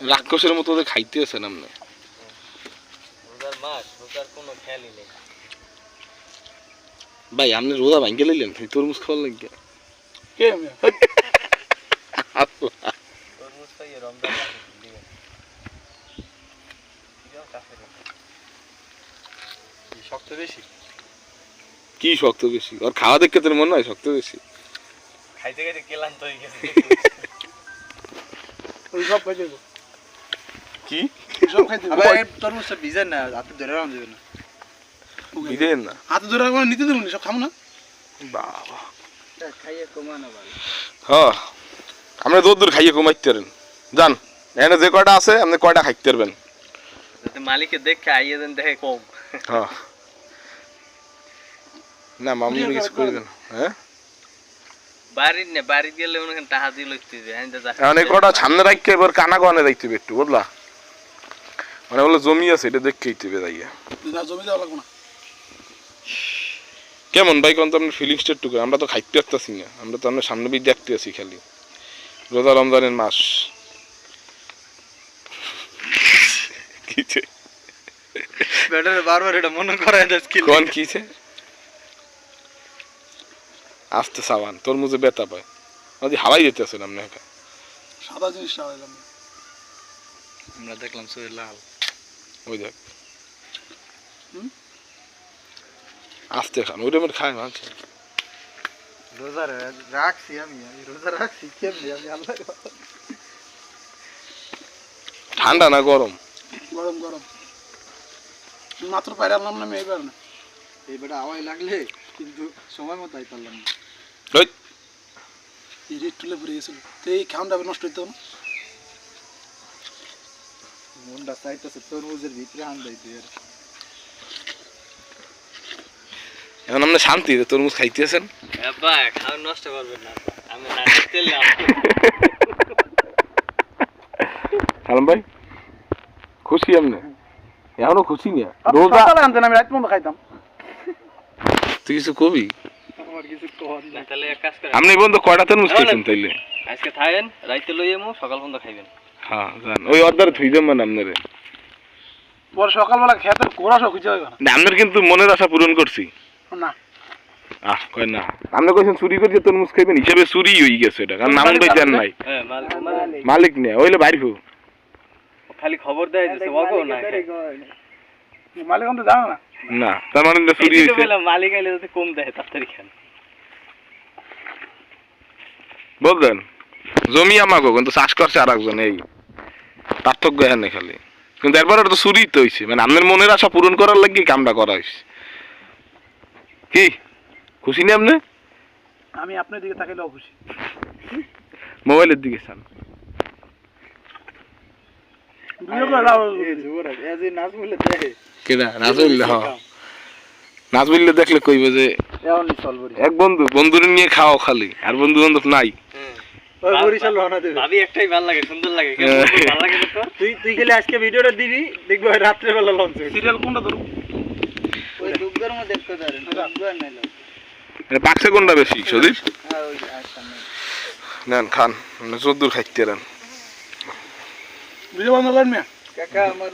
রাক্ষসের মতো ওদের খাইতে আছেন আপনি? রোজার মাস রোজার কোনো খেয়ালই নেই। ভাই আপনি রোজা ভাঙ্গে লইলেন তরমুজ খাওয়ার লাগে কে তরমুজ খাইয়ে রমজান মাসে দিবেন। এটাও কাফের কি শক্ত বেশি? কি শক্ত বেশি? আর খাওয়া দেখে তোর মনে হয় শক্ত বেশি। খাইতে খাইতে ক্লান্ত হয়ে গেছে ওই সব খাইতে কি সব খাইতে আবার তরমুজটা ভিজে না হাতে ধরে রাখা যাবে না দিলেন না হাতে ধরে রাখব নিতে দেবো সব খাব না বাবা খাইয়ে কমানো ভালো হ্যাঁ আমরা দূর দূর খাইয়ে কমাইতে পারেন যান এখানে যে কয়টা আছে আপনি কয়টা খাইতে পারবেন যাতে মালিকে দেখে আইয়ে দেন দেখে কম হ্যাঁ না মামুনি কিছু করে দেন হ্যাঁ বাড়ির না বাড়ি গেলে মনে টাকা দিয়ে লইতে যে হ্যাঁ দাদা এখন এই কটা সামনে রাখতে এবার কানা গনে রাখতে হবে একটু বুঝলা? মানে বলে জমি আছে এটা দেখতেই হবে যাইয়া। না জমি দেওয়া লাগবো না। কেমন ভাই কোন তো আপনার ফিলিংসটা একটু আমরা তো খাইতে পারতেছি না আমরা তো আমরা সামনে দিয়ে দেখতে আছি খালি। রোজা রমজানের মাস। কিছে ব্যাটারে বারবার এটা মনে করায় স্কিল। কোন কিছে আস্তে সাবান তোর মুজে বেতা পায়। যদি হাওয়াই যেতে আসেন আপনি একা। সাদা জিনিস আমরা দেখলাম শরীর লাল। ওই দেখ। হুম? আস্তে খান ওইটা আমার খায় মানছে রোজা রাখছি আমি আমি রোজা রাখছি কেমনি আমি আল্লাহ ঠান্ডা না গরম? গরম গরম। মাত্র পাইরে আনলাম না মেয়ে না। এই বেটা আওয়াজ লাগলে কিন্তু সময় মতো আই পারলাম না। এই রেট তুলে পড়ে গেছিল তো এই খাওয়ানটা নষ্ট হইতে না? মনটা চাইতেছে তরমুজের ভিতরে হান যাইতে আর। এখন আপনি শান্তি তরমুজ খাইতেছেন? আব্বা খাওয়া নষ্ট করবেন না। আমি না তেলে সালাম ভাই। খুশি আপনি? এখনও খুশি না? রোজা আমি রাত পর্যন্ত খাইতাম। তুই কিছু কবি? আমার কিছু কর না। তাহলে এক কাজ করেন। আপনি পর্যন্ত কয়টা তরমুজ খাইছেন তাইলে? আজকে থাকেন রাইতে লইয়ে মু সকাল পর্যন্ত খাইবেন। হ্যাঁ জান। ওই অর্ডার থুই দেবেন আপনারে। পরে সকালবেলা খেতে কোরা সব খুঁজে হবে না, আপনার কিন্তু মনের আশা পূরণ করছি। না। আহ কয় না। আপনি কইছেন চুরি করে যে তরমুজ খাইবেন হিসেবে চুরি হয়ে গেছে এটা কারণ নাম তো জান নাই। হ্যাঁ মাল মাল- মালিক নেই ওইলে বাইর খালি খবর দেয় যে ওয়াকো না মালিক তো জানো না। না তার মানে এটা চুরি হয়েছে। মালিক আইলে যদি কম দেয় তাড়াতাড়ি খান বুঝলেন জমি আমাকে কিন্তু চাষ করছে আর একজন এই পার্থক্য এখানে খালি। কিন্তু এরপর তো চুরি তো হয়েছে। মানে আপনার মনের আশা পূরণ করার লাগি কামটা করা হয়েছে। কি? খুশি নি আপনি? আমি আপনার দিকে তাকাইলেও খুশি। মোবাইলের দিকে চান। নাজবিল্লা হ্যাঁ দেখলে কইবে যে এমনই এক বন্ধু বন্ধুরে নিয়ে খাও খালি আর বন্ধু বান্ধব নাই। ওই বরিশাল রওনা দেবে ভাবি একটাই ভালো লাগে সুন্দর লাগে। হ্যাঁ। ভালো লাগে তুই তুই গেলে আজকে ভিডিওটা দিবি দেখবি ওই রাত্রে বেলা লঞ্চ সিরিয়াল কোনটা ধরো? ওই দুগ্গর মধ্যে দেখতে পারেন দুগ্গর নাই মানে পাকছে কোনটা বেশি সদীপ হ্যাঁ ওই সামনে নেন খান চোদ্দুর খাইতে নেন ভিডিও বন্ধ করেন মিয়া কাকা আমার